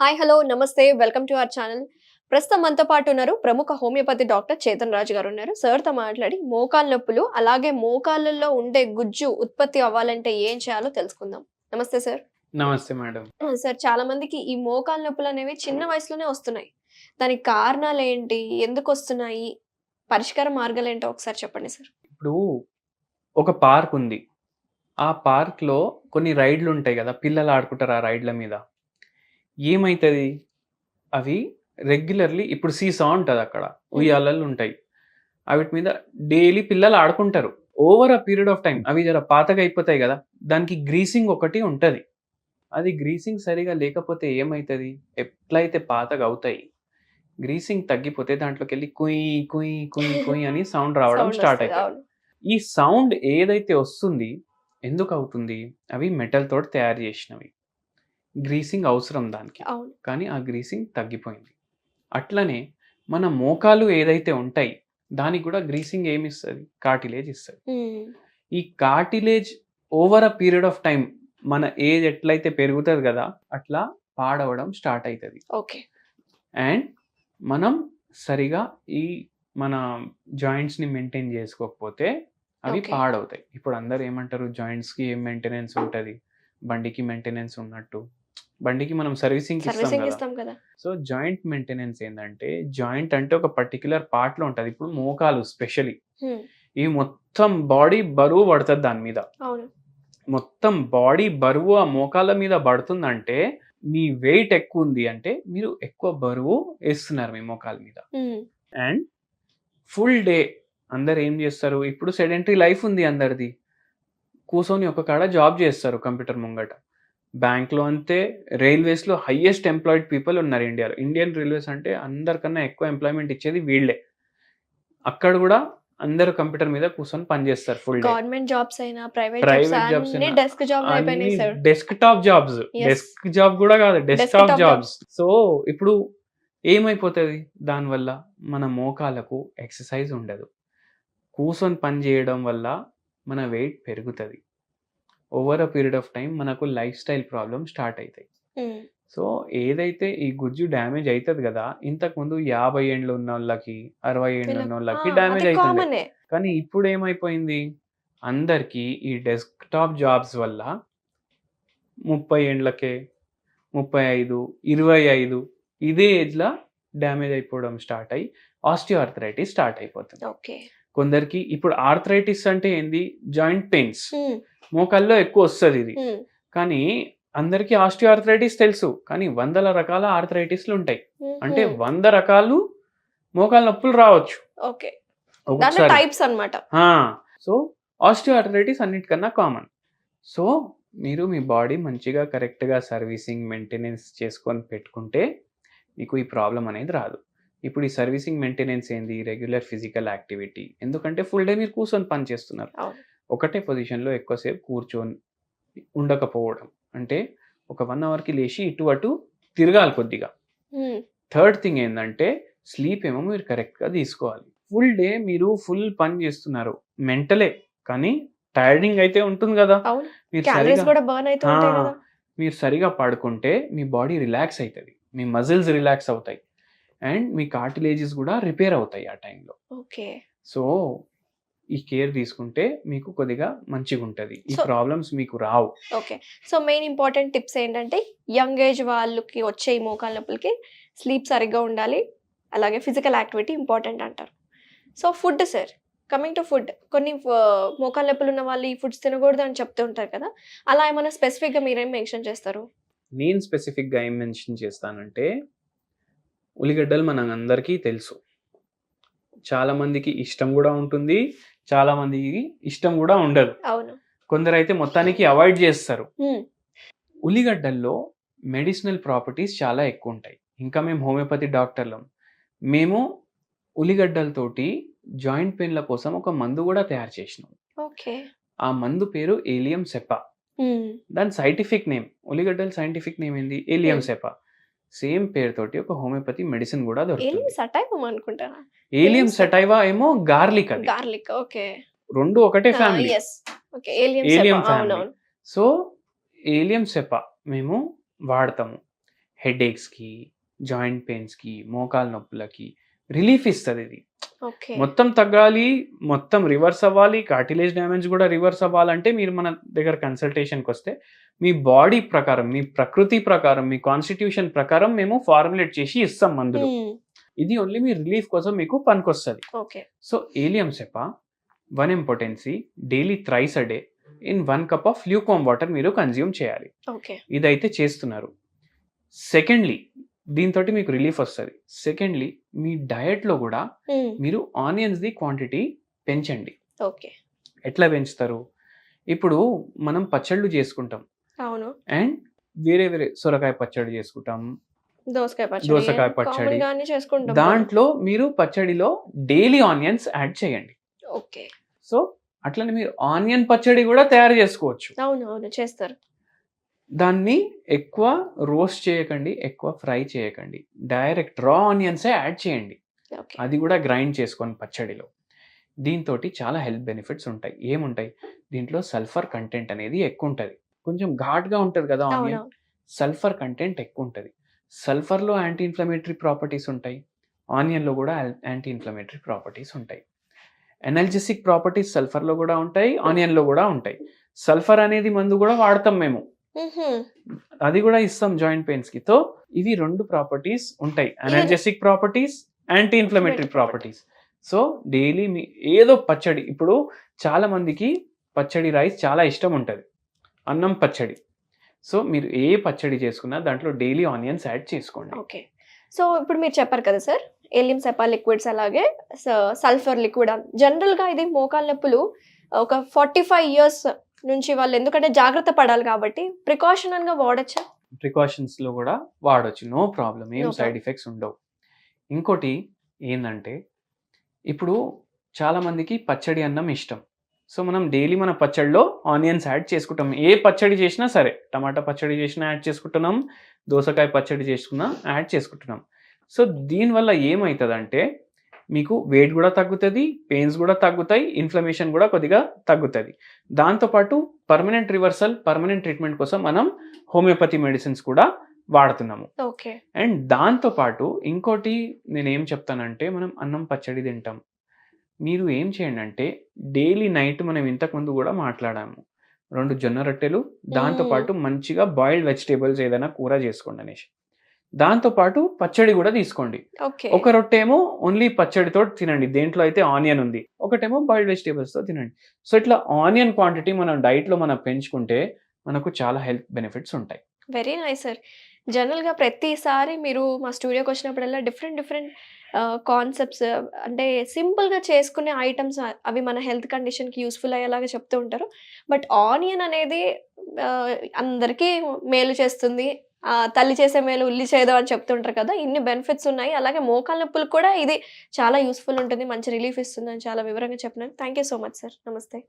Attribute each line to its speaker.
Speaker 1: Hi hello నమస్తే welcome to our channel ప్రస్తుతం మనతో పాటు ఉన్నారు ప్రముఖ హోమియోపతి డాక్టర్ చేతన్ రాజు గారు ఉన్నారు. సార్తో మాట్లాడి మోకాళ్ళ నొప్పులు అలాగే మోకాళ్ళల్లో ఉండే గుజ్జు ఉత్పత్తి అవ్వాలంటే ఏం చేయాలో తెలుసుకుందాం. నమస్తే సార్
Speaker 2: నమస్తే మేడం.
Speaker 1: సార్ చాలా మందికి ఈ మోకాళ్ళ నొప్పులు అనేవి చిన్న వయసులోనే వస్తున్నాయి. దానికి కారణాలు ఏంటి? ఎందుకు వస్తున్నాయి? పరిష్కార మార్గాలు ఏంటో ఒకసారి చెప్పండి సార్
Speaker 2: ఇప్పుడు ఒక పార్క్ ఉంది. ఆ పార్క్లో కొన్ని రైడ్లు ఉంటాయి కదా పిల్లలు ఆడుకుంటారు ఆ రైడ్ల మీద. ఏమవుతుంది అవి రెగ్యులర్లీ ఇప్పుడు సీసా ఉంటుంది అక్కడ. ఉయ్యాలలు ఉంటాయి. వాటి మీద డైలీ పిల్లలు ఆడుకుంటారు. Over a period of time అవి జర పాతగా అయిపోతాయి కదా. దానికి గ్రీసింగ్ ఒకటి ఉంటుంది. అది గ్రీసింగ్ సరిగా లేకపోతే ఏమవుతుంది ఎట్లయితే పాతగా అవుతాయి గ్రీసింగ్ తగ్గిపోతే దాంట్లోకి వెళ్ళి కుయ్ కుయ్ కుయ్ కుయ్ అని సౌండ్ రావడం స్టార్ట్ అవుతుంది. ఈ సౌండ్ ఏదైతే వస్తుంది ఎందుకు అవుతుంది అవి మెటల్ తోటి తయారు చేసినవి. గ్రీసింగ్ అవసరం దానికి.
Speaker 1: అవును.
Speaker 2: కానీ ఆ గ్రీసింగ్ తగ్గిపోయింది. అట్లనే మన మోకాలు ఏదైతే ఉంటాయి దానికి కూడా గ్రీసింగ్ ఏమి ఇస్తుంది కార్టిలేజ్ ఇస్తుంది.
Speaker 1: ఉమ్,
Speaker 2: ఈ cartilage over a period of time మన ఏజ్ ఎట్లయితే పెరుగుతుంది కదా అట్లా పాడవడం స్టార్ట్ అవుతుంది
Speaker 1: ఓకే.
Speaker 2: అండ్ మనం సరిగా ఈ మన జాయింట్స్ని మెయింటైన్ చేసుకోకపోతే అవి
Speaker 1: Okay.
Speaker 2: పాడవుతాయి. ఇప్పుడు అందరు ఏమంటారు? జాయింట్స్కి ఏం మెయింటెనెన్స్ ఉంటది? బండికి మెయింటెనెన్స్ ఉన్నట్టు. బండికి మనం సర్వీసింగ్ ఇస్తాం కదా. సో జాయింట్ మెయింటెనెన్స్ ఏంటంటే జాయింట్ అంటే ఒక పర్టికులర్ పార్ట్లో ఉంటది. ఇప్పుడు మోకాలు స్పెషలీ ఈ మొత్తం బాడీ బరువు పడుతుంది దాని మీద. మొత్తం బాడీ బరువు ఆ మోకాళ్ళ మీద పడుతుందంటే మీ వెయిట్ ఎక్కువ ఉంది అంటే మీరు ఎక్కువ బరువు వేస్తున్నారు మీ మోకాల మీద. అండ్ ఫుల్ డే అందరు ఏం చేస్తారు? ఇప్పుడు సెడెంటరీ లైఫ్ ఉంది అందరిది. కూర్చొని ఒక కాడ జాబ్ చేస్తారు కంప్యూటర్ ముంగట. బ్యాంక్లో అంతే రైల్వేస్లో హయ్యెస్ట్ ఎంప్లాయిడ్ పీపుల్ ఉన్నారు ఇండియాలో. ఇండియన్ రైల్వేస్ అంటే అందరికన్నా ఎక్కువ ఎంప్లాయ్మెంట్ ఇచ్చేది వీళ్ళే. అక్కడ కూడా అందరు కంప్యూటర్ మీద కూర్చొని పనిచేస్తారు ఫుల్
Speaker 1: గవర్నమెంట్ జాబ్స్ అయినా private jobs desk job
Speaker 2: desktop jobs. Desk job కూడా కాదు డెస్క్టాప్
Speaker 1: Desktop
Speaker 2: జాబ్స్. సో ఇప్పుడు ఏమైపోతుంది? దానివల్ల మన మోకాలకు ఎక్సర్సైజ్ ఉండదు. కూర్చొని పని చేయడం వల్ల మన వెయిట్ పెరుగుతుంది. Over a period of time మనకు లైఫ్ స్టైల్ ప్రాబ్లమ్ స్టార్ట్ అవుతాయి సో ఏదైతే ఈ గుజ్జు డ్యామేజ్ అవుతుంది కదా ఇంతకు ముందు యాభై ఏండ్లు ఉన్న వాళ్ళకి అరవై ఏండ్లు ఉన్న వాళ్ళకి డ్యామేజ్ అవుతుంది కానీ ఇప్పుడు ఏమైపోయింది? అందరికీ ఈ డెస్క్టాప్ జాబ్స్ వల్ల ముప్పై ఏండ్లకే ముప్పై ఐదు ఇరవై ఐదు ఇదే ఏజ్లో డ్యామేజ్ అయిపోవడం స్టార్ట్ అయ్యి ఆస్టియో ఆర్థరైటిస్ స్టార్ట్ అయిపోతుంది.
Speaker 1: ఓకే.
Speaker 2: కొందరికి ఇప్పుడు ఆర్థరైటిస్ అంటే ఏంది? Joint pains. మోకాల్లో ఎక్కువ వస్తుంది ఇది. కానీ అందరికీ ఆస్టియో ఆర్థరైటిస్ తెలుసు. కానీ వందల రకాల ఆర్థరైటిస్లు ఉంటాయి. అంటే వంద రకాలు మోకాల నొప్పులు రావచ్చు.
Speaker 1: ఓకే. టైప్స్ అన్నమాట.
Speaker 2: సో ఆస్టియోఆర్థరైటిస్ అన్నిటికన్నా కామన్. సో మీరు మీ బాడీ మంచిగా కరెక్ట్గా సర్వీసింగ్ మెయింటెనెన్స్ చేసుకొని పెట్టుకుంటే మీకు ఈ ప్రాబ్లం అనేది రాదు. ఇప్పుడు ఈ సర్వీసింగ్ మెయింటెనెన్స్ ఏంది? రెగ్యులర్ ఫిజికల్ యాక్టివిటీ ఎందుకంటే ఫుల్ డే మీరు కూర్చొని పని చేస్తున్నారు. ఒకటే పొజిషన్లో ఎక్కువసేపు కూర్చొని ఉండకపోవడం. అంటే ఒక వన్ అవర్కి లేచి ఇటు అటు తిరగాలి కొద్దిగా. థర్డ్ థింగ్ ఏంటంటే స్లీప్ ఏమో మీరు కరెక్ట్గా తీసుకోవాలి. ఫుల్ డే మీరు ఫుల్ పని చేస్తున్నారు. మెంటలే కానీ టైర్డింగ్ అయితే ఉంటుంది కదా. మీరు సరిగా మీరు సరిగా పడుకుంటే మీ బాడీ రిలాక్స్ అవుతుంది. మీ మజిల్స్ రిలాక్స్ అవుతాయి. అండ్ మీ కార్టిలేజెస్ కూడా రిపేర్ అవుతాయి ఆ టైంలో.
Speaker 1: ఓకే.
Speaker 2: సో ఈ కేర్ తీసుకుంటే మీకు కొద్దిగా మంచిగా ఉంటుంది ఈ ప్రాబ్లమ్స్ మీకు రావు.
Speaker 1: Okay. So main important tips ఏంటంటే యంగ్ ఏజ్ వాళ్ళకి వచ్చే ఈ మోకాళ్ళ నొప్పులకి స్లీప్ సరిగ్గా ఉండాలి. అలాగే ఫిజికల్ యాక్టివిటీ ఇంపార్టెంట్ అంటారు. So food sir coming to food. కొన్ని మోకాళ్ళ నొప్పులు ఉన్న వాళ్ళు ఈ ఫుడ్స్ తినకూడదు అని చెప్తూ ఉంటారు కదా అలా ఏమైనా స్పెసిఫిక్గా మీరేం మెన్షన్ చేస్తారు?
Speaker 2: నేను స్పెసిఫిక్గా ఏం మెన్షన్ చేస్తానంటే ఉల్లిగడ్డలు మన అందరికీ తెలుసు. చాలా మందికి ఇష్టం కూడా ఉంటుంది చాలా మందికి ఇష్టం కూడా ఉండదు. కొందరు అయితే మొత్తానికి అవాయిడ్ చేస్తారు. ఉల్లిగడ్డల్లో మెడిసినల్ ప్రాపర్టీస్ చాలా ఎక్కువ ఉంటాయి. ఇంకా మేము హోమియోపతి డాక్టర్లం. మేము ఉల్లిగడ్డలతోటి జాయింట్ పెయిన్ల కోసం ఒక మందు కూడా తయారు చేసినాం.
Speaker 1: ఓకే.
Speaker 2: ఆ మందు పేరు ఏలియం సెపా దాని సైంటిఫిక్ నేమ్ ఉల్లిగడ్డల సైంటిఫిక్ నేమ్ ఏంది? ఏలియం. సెపా సేమ్ పేరుతోటి ఒక హోమియోపతి మెడిసిన్ కూడా దొరుకుతుంది.
Speaker 1: సటైవం అనుకుంటారా
Speaker 2: ఏలియం సెటైవా ఏమో గార్లిక్ అది.
Speaker 1: Garlic okay.
Speaker 2: రెండు ఒకటే ఫ్యామిలీ.
Speaker 1: ఏలియం. అవునవును.
Speaker 2: సో ఏలియం సెపా మేము వాడతాము. హెడేక్స్కి జాయింట్ పెయిన్స్కి మోకాలు నొప్పులకి రిలీఫ్ ఇస్తుంది ఇది. మొత్తం తగ్గాలి మొత్తం రివర్స్ అవ్వాలి కార్టిలేజ్ డ్యామేజ్ కూడా రివర్స్ అవ్వాలంటే మీరు మన దగ్గర కన్సల్టేషన్కి వస్తే మీ బాడీ ప్రకారం మీ ప్రకృతి ప్రకారం మీ కాన్స్టిట్యూషన్ ప్రకారం మేము ఫార్ములేట్ చేసి ఇస్తాం మందులు. ఇది ఓన్లీ మీ రిలీఫ్ కోసం మీకు పనికొస్తుంది. So allium cepa one importancy daily thrice a day in one cup of lukewarm water మీరు కన్జ్యూమ్ చేయాలి.
Speaker 1: ఓకే.
Speaker 2: ఇదైతే చేస్తున్నారు. సెకండ్లీ దీంతో మీకు రిలీఫ్ వస్తుంది. సెకండ్లీ మీ డయట్లో కూడా మీరు ఆనియన్స్ది క్వాంటిటీ పెంచండి.
Speaker 1: ఓకే.
Speaker 2: ఎట్లా పెంచుతారు? ఇప్పుడు మనం పచ్చళ్ళు చేసుకుంటాం.
Speaker 1: అవును.
Speaker 2: అండ్ వేరే వేరే సొరకాయ పచ్చడి చేసుకుంటాం.
Speaker 1: దోసకాయ పచ్చడి.
Speaker 2: దోసకాయ పచ్చడి.
Speaker 1: చేసుకుంటాం.
Speaker 2: దాంట్లో మీరు పచ్చడిలో డైలీ ఆనియన్స్ యాడ్ చేయండి.
Speaker 1: ఓకే.
Speaker 2: సో అట్లనే మీరు ఆనియన్ పచ్చడి కూడా తయారు చేసుకోవచ్చు.
Speaker 1: అవును అవును చేస్తారు.
Speaker 2: దాన్ని ఎక్కువ రోస్ట్ చేయకండి ఎక్కువ ఫ్రై చేయకండి. డైరెక్ట్ రా ఆనియన్సే యాడ్ చేయండి. అది కూడా గ్రైండ్ చేసుకొని పచ్చడిలో. దీంతో చాలా హెల్త్ బెనిఫిట్స్ ఉంటాయి. ఏముంటాయి? దీంట్లో సల్ఫర్ కంటెంట్ అనేది ఎక్కువ ఉంటుంది కొంచెం ఘాట్గా ఉంటుంది కదా ఆనియన్? సల్ఫర్ కంటెంట్ ఎక్కువ ఉంటుంది సల్ఫర్లో యాంటీ ఇన్ఫ్లమేటరీ ప్రాపర్టీస్ ఉంటాయి. ఆనియన్లో కూడా యాంటీ ఇన్ఫ్లమేటరీ ప్రాపర్టీస్ ఉంటాయి. ఎనర్జెసిక్ ప్రాపర్టీస్ సల్ఫర్లో కూడా ఉంటాయి ఆనియన్లో కూడా ఉంటాయి. సల్ఫర్ అనేది మందు కూడా వాడతాం మేము. అది కూడా ఇస్తాం జాయింట్ పెయిన్స్కి. తో ఇవి రెండు ప్రాపర్టీస్ ఉంటాయి. Analgesic properties anti inflammatory properties. So daily మీ ఏదో పచ్చడి ఇప్పుడు చాలా మందికి పచ్చడి రైస్ చాలా ఇష్టం ఉంటుంది. అన్నం పచ్చడి. సో మీరు ఏ పచ్చడి చేసుకున్నా దాంట్లో డైలీ ఆనియన్స్ యాడ్ చేసుకోండి.
Speaker 1: ఓకే. సో ఇప్పుడు మీరు చెప్పారు కదా సార్ ఏలియం సెపా లిక్విడ్స్ అలాగే సల్ఫర్ లిక్విడ్. జనరల్గా ఇది మోకాలు నొప్పులు ఒక ఫార్టీ ఫైవ్ ఇయర్స్ నుంచి వాళ్ళు ఎందుకంటే జాగ్రత్త పడాలి కాబట్టి ప్రికాషన్గా వాడచ్చా?
Speaker 2: ప్రికాషన్స్లో కూడా వాడొచ్చు. నో ప్రాబ్లం ఏం సైడ్. ఎఫెక్ట్స్ ఉండవు. ఇంకోటి ఏంటంటే ఇప్పుడు చాలా మందికి పచ్చడి అన్నం ఇష్టం. సో మనం డైలీ మన పచ్చడిలో ఆనియన్స్ యాడ్ చేసుకుంటాం. ఏ పచ్చడి చేసినా సరే టమాటా పచ్చడి చేసినా యాడ్ చేసుకుంటున్నాం దోసకాయ పచ్చడి చేసుకున్నా యాడ్ చేసుకుంటున్నాం. సో దీనివల్ల ఏమవుతుందంటే మీకు వెయిట్ కూడా తగ్గుతుంది పెయిన్స్ కూడా తగ్గుతాయి ఇన్ఫ్లమేషన్ కూడా కొద్దిగా తగ్గుతుంది. దాంతోపాటు పర్మనెంట్ రివర్సల్ పర్మనెంట్ ట్రీట్మెంట్ కోసం మనం హోమియోపతి మెడిసిన్స్ కూడా వాడుతున్నాము.
Speaker 1: ఓకే.
Speaker 2: అండ్ దాంతోపాటు ఇంకోటి నేను ఏం చెప్తానంటే మనం అన్నం పచ్చడి తింటాం. మీరు ఏం చేయండి అంటే డైలీ నైట్ మనం ఇంతకుముందు కూడా మాట్లాడాము. రెండు జొన్న రొట్టెలు దాంతోపాటు మంచిగా బాయిల్డ్ వెజిటేబుల్స్ ఏదైనా కూర చేసుకోండి అనేసి. దాంతోపాటు పచ్చడి కూడా తీసుకోండి.
Speaker 1: ఓకే.
Speaker 2: ఒక రొట్టె ఏమో ఓన్లీ పచ్చడితో తినండి. దేంట్లో అయితే ఆనియన్ ఉంది. ఒకటేమో బాయిల్డ్ వెజిటేబుల్స్తో తినండి. సో ఇట్లా ఆనియన్ క్వాంటిటీ మనం డైట్లో మనం పెంచుకుంటే మనకు చాలా హెల్త్ బెనిఫిట్స్ ఉంటాయి.
Speaker 1: వెరీ నైస్ సార్ జనరల్గా ప్రతిసారి మీరు మా స్టూడియోకి వచ్చినప్పుడల్లా డిఫరెంట్ డిఫరెంట్ కాన్సెప్ట్స్ అంటే సింపుల్గా చేసుకునే ఐటమ్స్ అవి మన హెల్త్ కండిషన్కి యూస్ఫుల్ అయ్యేలాగా చెప్తూ ఉంటారు. బట్ ఆనియన్ అనేది అందరికీ మేలు చేస్తుంది. తల్లి చేసే మేలు ఉల్లి చేయదు అని చెప్తుంటారు కదా ఇన్ని బెనిఫిట్స్ ఉన్నాయి. అలాగే మోకాల నొప్పులు కూడా ఇది చాలా యూస్ఫుల్ ఉంటుంది మంచి రిలీఫ్ ఇస్తుంది అని చాలా వివరంగా చెప్పినాను thank you so much sir నమస్తే.